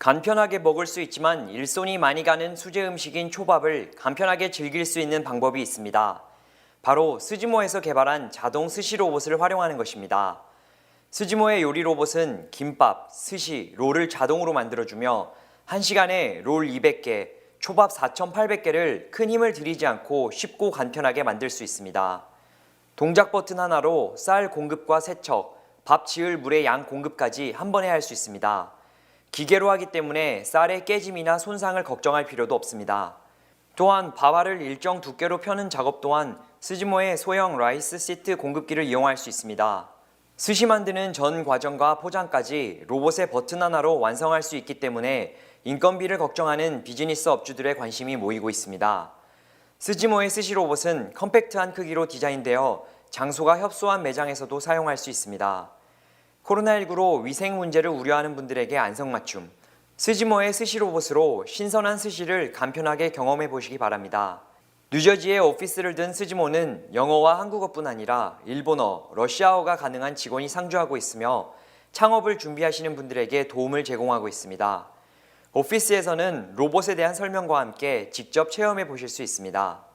간편하게 먹을 수 있지만 일손이 많이 가는 수제 음식인 초밥을 간편하게 즐길 수 있는 방법이 있습니다. 바로 스지모에서 개발한 자동 스시 로봇을 활용하는 것입니다. 스지모의 요리 로봇은 김밥, 스시, 롤을 자동으로 만들어주며 1시간에 롤 200개, 초밥 4,800개를 큰 힘을 들이지 않고 쉽고 간편하게 만들 수 있습니다. 동작 버튼 하나로 쌀 공급과 세척, 밥 지을 물의 양 공급까지 한 번에 할 수 있습니다. 기계로 하기 때문에 쌀의 깨짐이나 손상을 걱정할 필요도 없습니다. 또한 밥알을 일정 두께로 펴는 작업 또한 스지모의 소형 라이스 시트 공급기를 이용할 수 있습니다. 스시 만드는 전 과정과 포장까지 로봇의 버튼 하나로 완성할 수 있기 때문에 인건비를 걱정하는 비즈니스 업주들의 관심이 모이고 있습니다. 스지모의 스시 로봇은 컴팩트한 크기로 디자인되어 장소가 협소한 매장에서도 사용할 수 있습니다. 코로나19로 위생 문제를 우려하는 분들에게 안성맞춤. 스지모의 스시 로봇으로 신선한 스시를 간편하게 경험해 보시기 바랍니다. 뉴저지에 오피스를 둔 스지모는 영어와 한국어뿐 아니라 일본어, 러시아어가 가능한 직원이 상주하고 있으며 창업을 준비하시는 분들에게 도움을 제공하고 있습니다. 오피스에서는 로봇에 대한 설명과 함께 직접 체험해 보실 수 있습니다.